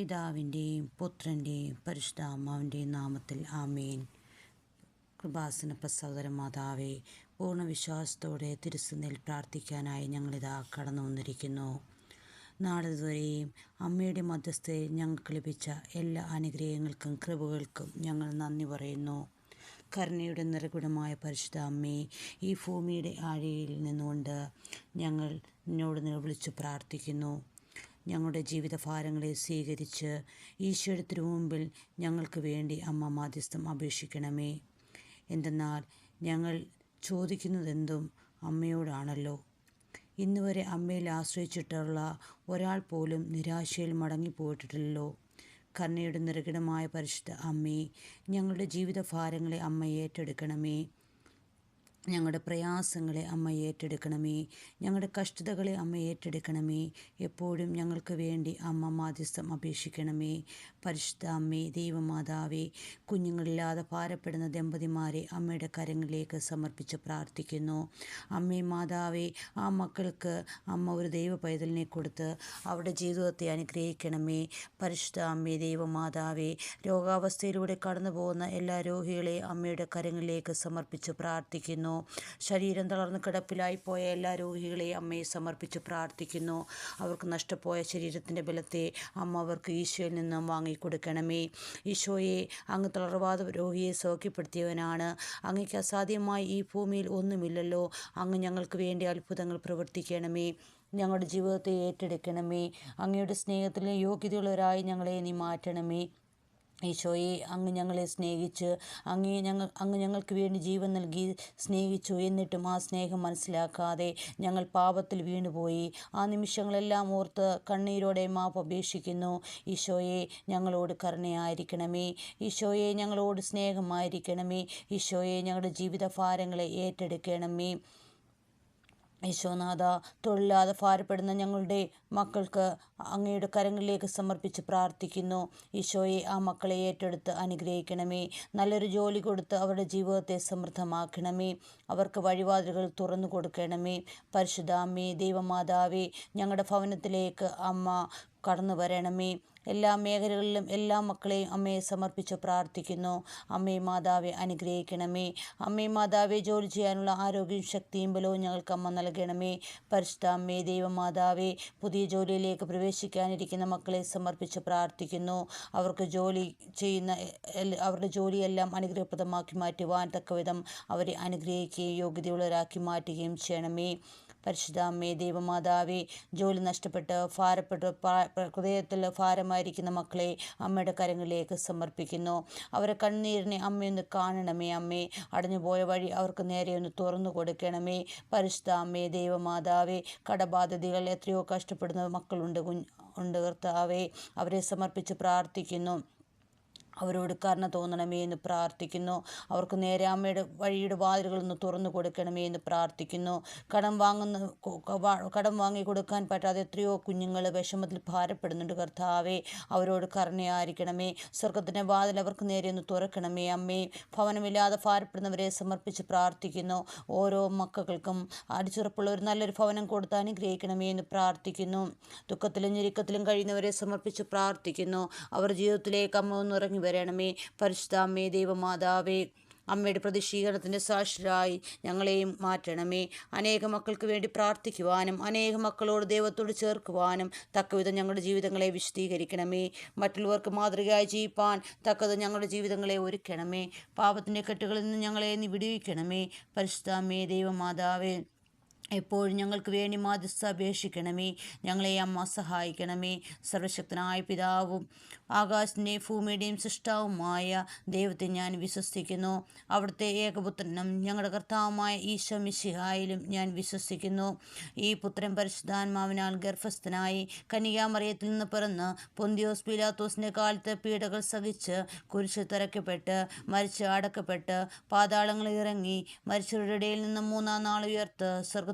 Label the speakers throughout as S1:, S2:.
S1: പിതാവിന്റെയും പുത്രന്റെയും പരിശുദ്ധാത്മാവിന്റെയും നാമത്തിൽ ആമേൻ. കൃപാസന പ്രസവതര മാതാവേ പൂർണ വിശ്വാസത്തോടെ പ്രാർത്ഥിക്കാനായി ഞങ്ങളിതാ കടന്നു വന്നിരിക്കുന്നു. നാളിതുവരെയും അമ്മയുടെ മധ്യസ്ഥയിൽ ഞങ്ങൾക്ക് ലഭിച്ച എല്ലാ അനുഗ്രഹങ്ങൾക്കും കൃപകൾക്കും ഞങ്ങൾ നന്ദി പറയുന്നു. കരുണയുടെ നിറകുടമായ പരിശുദ്ധ അമ്മേ ഈ ഭൂമിയുടെ ആഴയിൽ നിന്നുകൊണ്ട് ഞങ്ങൾ നിന്നോട് നിലവിളിച്ച് പ്രാർത്ഥിക്കുന്നു. ഞങ്ങളുടെ ജീവിതഭാരങ്ങളെ സ്വീകരിച്ച് ഈശോയുടെ മുമ്പിൽ ഞങ്ങൾക്ക് വേണ്ടി അമ്മ മാധ്യസ്ഥം അപേക്ഷിക്കണമേ. എന്തെന്നാൽ ഞങ്ങൾ ചോദിക്കുന്നതെന്തും അമ്മയോടാണല്ലോ. ഇന്നുവരെ അമ്മയിൽ ആശ്രയിച്ചിട്ടുള്ള ഒരാൾ പോലും നിരാശയിൽ മടങ്ങിപ്പോയിട്ടില്ലല്ലോ. കരുണയുടെ നിറകിടമായ പരിശുദ്ധ അമ്മേ ഞങ്ങളുടെ ജീവിതഭാരങ്ങളെ അമ്മ ഏറ്റെടുക്കണമേ. ഞങ്ങളുടെ പ്രയാസങ്ങളെ അമ്മ ഏറ്റെടുക്കണമേ. ഞങ്ങളുടെ കഷ്ടതകളെ അമ്മ ഏറ്റെടുക്കണമേ. എപ്പോഴും ഞങ്ങൾക്ക് വേണ്ടി അമ്മ മാധ്യസ്ഥം അപേക്ഷിക്കണമേ. പരിശുദ്ധ അമ്മേ ദൈവമാതാവേ കുഞ്ഞുങ്ങളില്ലാതെ ഭാരപ്പെടുന്ന ദമ്പതിമാരെ അമ്മയുടെ കരങ്ങളിലേക്ക് സമർപ്പിച്ച് പ്രാർത്ഥിക്കുന്നു. അമ്മേ മാതാവേ ആ മക്കൾക്ക് അമ്മ ഒരു ദൈവ പൈതലിനെ കൊടുത്ത് അവരുടെ ജീവിതത്തെ അനുഗ്രഹിക്കണമേ. പരിശുദ്ധ അമ്മേ ദൈവമാതാവേ രോഗാവസ്ഥയിലൂടെ കടന്നു പോകുന്ന എല്ലാ രോഗികളെയും അമ്മയുടെ കരങ്ങളിലേക്ക് സമർപ്പിച്ച് പ്രാർത്ഥിക്കുന്നു. ശരീരം തളർന്ന് കിടപ്പിലായി പോയ എല്ലാ രോഗികളെയും അമ്മയെ സമർപ്പിച്ച് പ്രാർത്ഥിക്കുന്നു. അവർക്ക് നഷ്ടപ്പോയ ശരീരത്തിന്റെ ബലത്തെ അമ്മ അവർക്ക് ഈശോയിൽ നിന്നും വാങ്ങിക്കൊടുക്കണമേ. ഈശോയെ അങ്ങ് തളർവാദ രോഗിയെ സൗഖ്യപ്പെടുത്തിയവനാണ്. അങ്ങയ്ക്ക് അസാധ്യമായി ഈ ഭൂമിയിൽ ഒന്നുമില്ലല്ലോ. അങ്ങ് ഞങ്ങൾക്ക് വേണ്ടി അത്ഭുതങ്ങൾ പ്രവർത്തിക്കണമേ. ഞങ്ങളുടെ ജീവിതത്തെ ഏറ്റെടുക്കണമേ. അങ്ങയുടെ സ്നേഹത്തിലെ യോഗ്യതയുള്ളവരായി ഞങ്ങളെ നീ മാറ്റണമേ. ഈശോയെ അങ്ങ് ഞങ്ങളെ സ്നേഹിച്ച് അങ്ങ് ഞങ്ങൾ അങ്ങ് ഞങ്ങൾക്ക് വേണ്ടി ജീവൻ നൽകി സ്നേഹിച്ചു. എന്നിട്ടും ആ സ്നേഹം മനസ്സിലാക്കാതെ ഞങ്ങൾ പാപത്തിൽ വീണുപോയി. ആ നിമിഷങ്ങളെല്ലാം ഓർത്ത് കണ്ണീരോടെ മാപ്പ് അപേക്ഷിക്കുന്നു. ഈശോയെ ഞങ്ങളോട് കരുണയായിരിക്കണമേ. ഈശോയെ ഞങ്ങളോട് സ്നേഹമായിരിക്കണമേ. ഈശോയെ ഞങ്ങളുടെ ജീവിത ഭാരങ്ങളെ ഏറ്റെടുക്കണമേ. യശോനാഥ തൊഴിലാതെ ഭാരപ്പെടുന്ന ഞങ്ങളുടെ മക്കൾക്ക് അങ്ങയുടെ കരങ്ങളിലേക്ക് സമർപ്പിച്ച് പ്രാർത്ഥിക്കുന്നു. ഈശോയെ ആ മക്കളെ ഏറ്റെടുത്ത് അനുഗ്രഹിക്കണമേ. നല്ലൊരു ജോലി കൊടുത്ത് അവരുടെ ജീവിതത്തെ സമൃദ്ധമാക്കണമേ. അവർക്ക് വഴിവാതിലുകൾ തുറന്നു കൊടുക്കണമേ. പരിശുദ്ധാമ്മേ ദൈവമാതാവേ ഞങ്ങളുടെ ഭവനത്തിലേക്ക് അമ്മ കടന്നു വരണമേ എല്ലാ മേഖലകളിലും എല്ലാ മക്കളെയും അമ്മയെ സമർപ്പിച്ച് പ്രാർത്ഥിക്കുന്നു. അമ്മേ മാതാവെ അനുഗ്രഹിക്കണമേ. അമ്മേ മാതാവെ ജോലി ചെയ്യാനുള്ള ആരോഗ്യവും ശക്തിയും ബലവും ഞങ്ങൾക്ക് അമ്മ നൽകണമേ. പരിശുദ്ധ അമ്മേ ദൈവമാതാവെ പുതിയ ജോലിയിലേക്ക് പ്രവേശിക്കാനിരിക്കുന്ന മക്കളെ സമർപ്പിച്ച് പ്രാർത്ഥിക്കുന്നു. അവർക്ക് ജോലി ചെയ്യുന്ന അവരുടെ ജോലിയെല്ലാം അനുഗ്രഹപ്രദമാക്കി മാറ്റുവാൻ തക്കവിധം അവരെ അനുഗ്രഹിക്കുകയും യോഗ്യതയുള്ളവരാക്കി മാറ്റുകയും ചെയ്യണമേ. പരിശുദ്ധ അമ്മേ ദൈവമാതാവേ ജോലി നഷ്ടപ്പെട്ട് ഭാരപ്പെട്ട് ഹൃദയത്തിൽ ഭാരമായിരിക്കുന്ന മക്കളെ അമ്മയുടെ കരങ്ങളിലേക്ക് സമർപ്പിക്കുന്നു. അവരെ കണ്ണീരിനെ അമ്മയൊന്ന് കാണണമേ അമ്മേ. അടഞ്ഞുപോയ വഴി അവർക്ക് നേരെ ഒന്ന് തുറന്നു കൊടുക്കണമേ. പരിശുദ്ധ അമ്മേ ദൈവമാതാവേ കടബാധിതകൾ എത്രയോ കഷ്ടപ്പെടുന്ന മക്കളുണ്ട് കുഞ്ഞ് ഉണ്ട് കർത്താവേ. അവരെ സമർപ്പിച്ച് പ്രാർത്ഥിക്കുന്നു. അവരോട് കരുണ തോന്നണമേ എന്ന് പ്രാർത്ഥിക്കുന്നു. അവർക്ക് നേരെ അമ്മയുടെ വഴിയുടെ വാതിലുകളൊന്ന് തുറന്നു കൊടുക്കണമേ എന്ന് പ്രാർത്ഥിക്കുന്നു. കടം വാങ്ങുന്ന കടം വാങ്ങി കൊടുക്കാൻ പറ്റാതെ എത്രയോ കുഞ്ഞുങ്ങൾ വിഷമത്തിൽ ഭാരപ്പെടുന്നുണ്ട് കർത്താവേ. അവരോട് കരുണയായിരിക്കണമേ. സ്വർഗത്തിന്റെ വാതിൽ അവർക്ക് നേരെ ഒന്ന് തുറക്കണമേ അമ്മേ. ഭവനമില്ലാതെ ഭാരപ്പെടുന്നവരെ സമർപ്പിച്ച് പ്രാർത്ഥിക്കുന്നു. ഓരോ മക്കൾക്കും അടിച്ചുറപ്പുള്ള ഒരു നല്ലൊരു ഭവനം കൊടുത്ത് അനുഗ്രഹിക്കണമേ എന്ന് പ്രാർത്ഥിക്കുന്നു. ദുഃഖത്തിലും ഞെരുക്കത്തിലും കഴിയുന്നവരെ സമർപ്പിച്ച് പ്രാർത്ഥിക്കുന്നു. അവർ ജീവിതത്തിലേക്ക് അമ്മ ഒന്ന് ഇറങ്ങി വരണമേ. പരിശുദ്ധാമ്മേ ദൈവമാതാവേ അമ്മയുടെ പ്രതിഷീകരണത്തിന്റെ സാക്ഷിരായി ഞങ്ങളെയും മാറ്റണമേ. അനേക മക്കൾക്ക് വേണ്ടി പ്രാർത്ഥിക്കുവാനും അനേക മക്കളോട് ദൈവത്തോട് ചേർക്കുവാനും തക്കവിധം ഞങ്ങളുടെ ജീവിതങ്ങളെ വിശദീകരിക്കണമേ മറ്റുള്ളവർക്ക് മാതൃകയായി ജീവിപ്പാൻ തക്കത് ഞങ്ങളുടെ ജീവിതങ്ങളെ ഒരുക്കണമേ. പാപത്തിന്റെ കെട്ടുകളിൽ നിന്ന് ഞങ്ങളെ നീ വിടുവിക്കണമേ. പരിശുദ്ധാമ്മേ ദൈവമാതാവേ എപ്പോഴും ഞങ്ങൾക്ക് വേണ്ടി മാധ്യസ്ഥ അപേക്ഷിക്കണമേ. ഞങ്ങളെ അമ്മ സഹായിക്കണമേ. സർവശക്തനായ പിതാവും ആകാശത്തിന്റെയും ഭൂമിയുടെയും സൃഷ്ടാവുമായ ദൈവത്തെ ഞാൻ വിശ്വസിക്കുന്നു. അവിടുത്തെ ഏകപുത്രനും ഞങ്ങളുടെ കർത്താവുമായ ഈശോ മിശിഹായിലും ഞാൻ വിശ്വസിക്കുന്നു. ഈ പുത്രൻ പരിശുദ്ധാത്മാവിനാൽ ഗർഭസ്ഥനായി കനികാമറിയത്തിൽ നിന്ന് പിറന്ന് പൊന്തിയോസ് പീലാത്തോസിന്റെ കാലത്ത് പീഡകൾ സഹിച്ച് കുരിശ് തിരക്കപ്പെട്ട് മരിച്ച് അടക്കപ്പെട്ട് പാതാളങ്ങളിൽ ഇറങ്ങി മരിച്ചവരുടെ ഇടയിൽ നിന്ന് മൂന്നാം നാൾ ഉയർത്ത് സ്വർഗ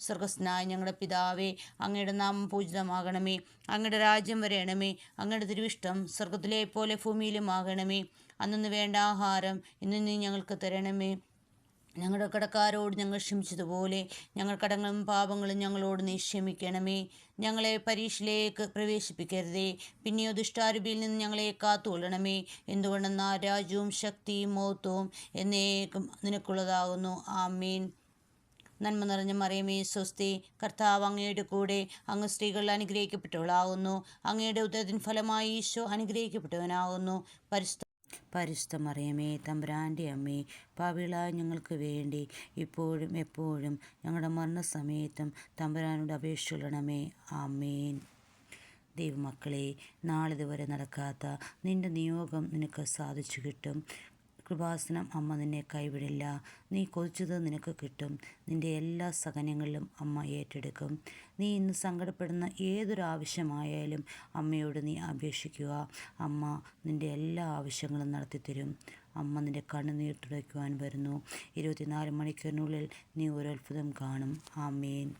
S1: സ്വർഗസ്നായ ഞങ്ങളുടെ പിതാവേ അങ്ങയുടെ നാമം പൂജിതമാകണമേ. അങ്ങയുടെ രാജ്യം വരയണമേ അങ്ങയുടെ തിരുവിഷ്ടം സ്വർഗത്തിലെ പോലെ ഭൂമിയിലും ആകണമേ അന്നു വേണ്ട ആഹാരം ഇന്ന് നീ ഞങ്ങൾക്ക് തരണമേ. ഞങ്ങളുടെ കടക്കാരോട് ഞങ്ങൾ ക്ഷമിച്ചതുപോലെ ഞങ്ങൾ കടങ്ങളും പാപങ്ങളും ഞങ്ങളോട് നീ ക്ഷമിക്കണമേ. ഞങ്ങളെ പരീക്ഷയിലേക്ക് പ്രവേശിപ്പിക്കരുതേ. പിന്നെയോ ദുഷ്ടാരൂപിയിൽ നിന്ന് ഞങ്ങളെ കാത്തുകൊള്ളണമേ. എന്തുകൊണ്ടെന്നാൽ രാജ്യവും ശക്തിയും മഹത്വവും എന്നേക്കും നിനക്കുള്ളതാകുന്നു. ആമീൻ. നന്മ നിറഞ്ഞ മറിയമേ സ്വസ്തി കർത്താവ് അങ്ങയുടെ കൂടെ അങ്ങ് സ്ത്രീകൾ അനുഗ്രഹിക്കപ്പെട്ടവളാകുന്നു അങ്ങയുടെ ഉദരത്തിൻ ഫലമായി ഈശോ അനുഗ്രഹിക്കപ്പെട്ടവനാകുന്നു പരിസ്ഥ പരിസ്ഥ മറിയമേ തമ്പുരാന്റെ അമ്മേ പാവിളായ ഞങ്ങൾക്ക് വേണ്ടി ഇപ്പോഴും എപ്പോഴും ഞങ്ങളുടെ മരണസമയത്തും തമ്പുരാനോട് അപേക്ഷിച്ചുള്ളണമേ ആമേൻ. ദൈവമക്കളെ നാളിതുവരെ നടക്കാത്ത നിന്റെ നിയോഗം നിനക്ക് സാധിച്ചു കിട്ടും. കൃപാസനം അമ്മ നിന്നെ കൈവിടില്ല. നീ കൊതിച്ചത് നിനക്ക് കിട്ടും. നിന്റെ എല്ലാ സഹനങ്ങളിലും അമ്മ ഏറ്റെടുക്കും. നീ ഇന്ന് സങ്കടപ്പെടുന്ന ഏതൊരു ആവശ്യമായാലും അമ്മയോട് നീ അപേക്ഷിക്കുക. അമ്മ നിന്റെ എല്ലാ ആവശ്യങ്ങളും നടത്തിത്തരും. അമ്മ നിന്റെ കണ്ണുനീർ തുടയ്ക്കുവാൻ വരുന്നു. ഇരുപത്തിനാല് മണിക്കൂറിനുള്ളിൽ നീ ഒരു അത്ഭുതം കാണും. ആമേൻ.